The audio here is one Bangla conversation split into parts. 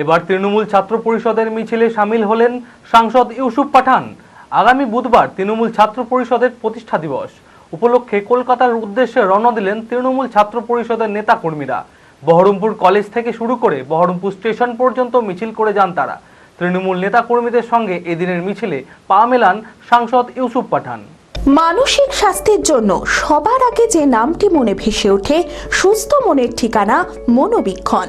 এবার তৃণমূল ছাত্র পরিষদের মিছিলে সামিল হলেন সাংসদ ইউসুফ পাঠান। আগামী বুধবার তৃণমূল ছাত্র পরিষদের প্রতিষ্ঠা দিবস। উপলক্ষে কলকাতার উদ্দেশ্যে রওনা দিলেন তৃণমূল ছাত্র পরিষদের নেতা কর্মীরা বহরমপুর কলেজ থেকে শুরু করে বহরমপুর স্টেশন পর্যন্ত মিছিল করে যান তারা। তৃণমূল নেতা কর্মীদের সঙ্গে এদিনের মিছিলে পা মেলান সাংসদ ইউসুফ পাঠান। মানসিক স্বাস্থ্যের জন্য সবার আগে যে নামটি মনে ভেসে ওঠে, সুস্থ মনের ঠিকানা মনোবীক্ষণ।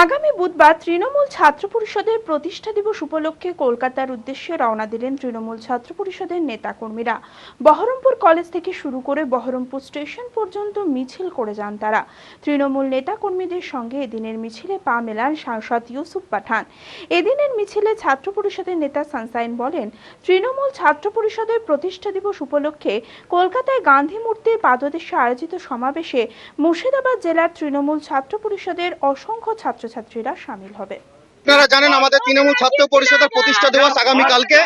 আগামী বুধবার তৃণমূল ছাত্র পরিষদের প্রতিষ্ঠা দিবস উপলক্ষে কলকাতার উদ্দেশ্যে রওনা দিলেন তৃণমূল ছাত্র পরিষদের নেতাকর্মীরা। বহরমপুর কলেজ থেকে শুরু করে বহরমপুর স্টেশন পর্যন্ত মিছিল করে যান তারা। তৃণমূল নেতাকর্মীদের সঙ্গে এদিনের মিছিলে পা মেলান সাংসদ ইউসুফ পাঠান। এদিনের মিছিলে ছাত্র পরিষদের নেতা সানসাইন বলেন, তৃণমূল ছাত্র পরিষদের প্রতিষ্ঠা দিবস উপলক্ষে কলকাতায় গান্ধী মূর্তির পাদদেশে আয়োজিত সমাবেশে মুর্শিদাবাদ জেলার তৃণমূল ছাত্র পরিষদের অসংখ্য ছাত্রছাত্রীরা সামিল হবে। আপনারা জানেন আমাদের তৃণমূল ছাত্র পরিষদের প্রতিষ্ঠা দিবস আগামী কালকে।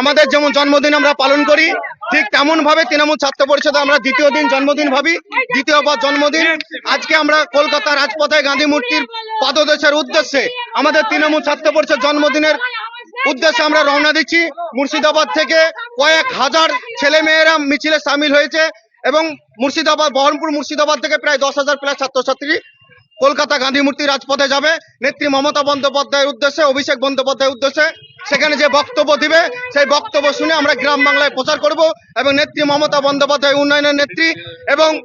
আমাদের যেমন জন্মদিন আমরা পালন করি, ঠিক তেমন ভাবে তৃণমূল ছাত্র পরিষদে আমরা দ্বিতীয় দিন জন্মদিন ভাবি, দ্বিতীয়বার জন্মদিন। আজকে আমরা কলকাতা রাজপথে গান্ধী মূর্তির পদদেশের উদ্দেশ্যে আমাদের তৃণমূল ছাত্র পরিষদ জন্মদিনের উদ্দেশ্যে আমরা রওনা দিচ্ছি। মুর্শিদাবাদ থেকে কয়েক হাজার ছেলে মেয়েরা মিছিলে সামিল হয়েছে এবং মুর্শিদাবাদ, বহরমপুর মুর্শিদাবাদ থেকে প্রায় দশ হাজার প্লাস ছাত্রছাত্রী কলকাতা গান্ধী মূর্তি রাজপথে যাবে। নেত্রী মমতা বন্দ্যোপাধ্যায়ের উদ্দেশ্যে, অভিষেক বন্দ্যোপাধ্যায়ের উদ্দেশ্যে। সেখানে যে বক্তব্য দিবে, সেই বক্তব্য শুনে আমরা গ্রাম বাংলায় প্রচার করব এবং নেত্রী মমতা বন্দ্যোপাধ্যায় উন্নয়নের নেত্রী এবং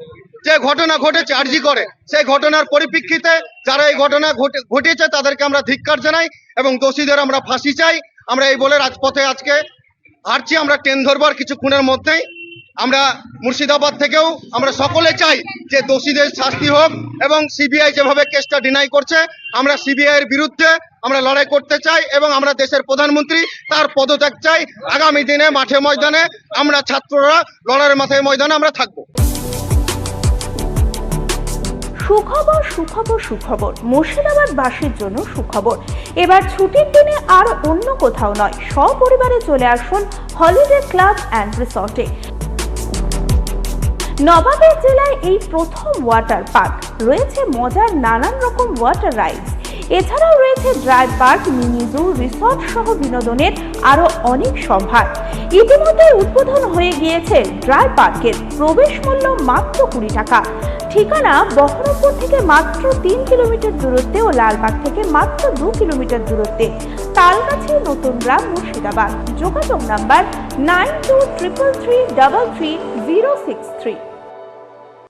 যে ঘটনা ঘটেছে, আরজি করে, সেই ঘটনার পরিপ্রেক্ষিতে যারা এই ঘটনা ঘটে- ঘটিয়েছে, তাদেরকে আমরা ধিক্কার জানাই এবং দোষীদের আমরা ফাঁসি চাই। আমরা এই বলে রাজপথে আজকে হারছি আমরা ট্রেন ধরবার কিছুক্ষণের মধ্যেই আমরা মুর্শিদাবাদ থেকেও আমরা সকলে চাই যে দোষীদের শাস্তি হোক এবং সিবিআই যেভাবে কেসটা ডিনাই করছে, আমরা সিবিআইয়ের বিরুদ্ধে আমরা লড়াই করতে চাই এবং আমরা দেশের প্রধানমন্ত্রী তার পদত্যাগ চাই। আগামী দিনে মাঠে ময়দানে আমরা ছাত্ররা লড়াইয়ের মাঠে ময়দানে আমরা থাকব। সুখবর সুখবর সুখবর। মুর্শিদাবাদবাসীর জন্য সুখবর। এবার ছুটির দিনে আর অন্য কোথাও নয়, সপরিবারে চলে আসুন হলিডে ক্লাব অ্যান্ড রিসর্টে। নবাবের জেলায় এই প্রথম ওয়াটার পার্ক রয়েছে মজার নানান রকম ওয়াটার রাইডস এছাড়াও রয়েছে dry park mini zoo resort সহ বিনোদনের আরও অনেক সম্ভার ইতিমধ্যে উদ্বোধন হয়ে গিয়েছে ড্রাই পার্কের প্রবেশ মূল্য মাত্র কুড়ি টাকা। ঠিকানা বহরমপুর থেকে মাত্র তিন কিলোমিটার দূরত্বে ও লালবাগ থেকে মাত্র দু কিলোমিটার দূরত্বে। তালগাছি নতুন গ্রাম মুর্শিদাবাদ। যোগাযোগ number nine two triple three double three zero six three.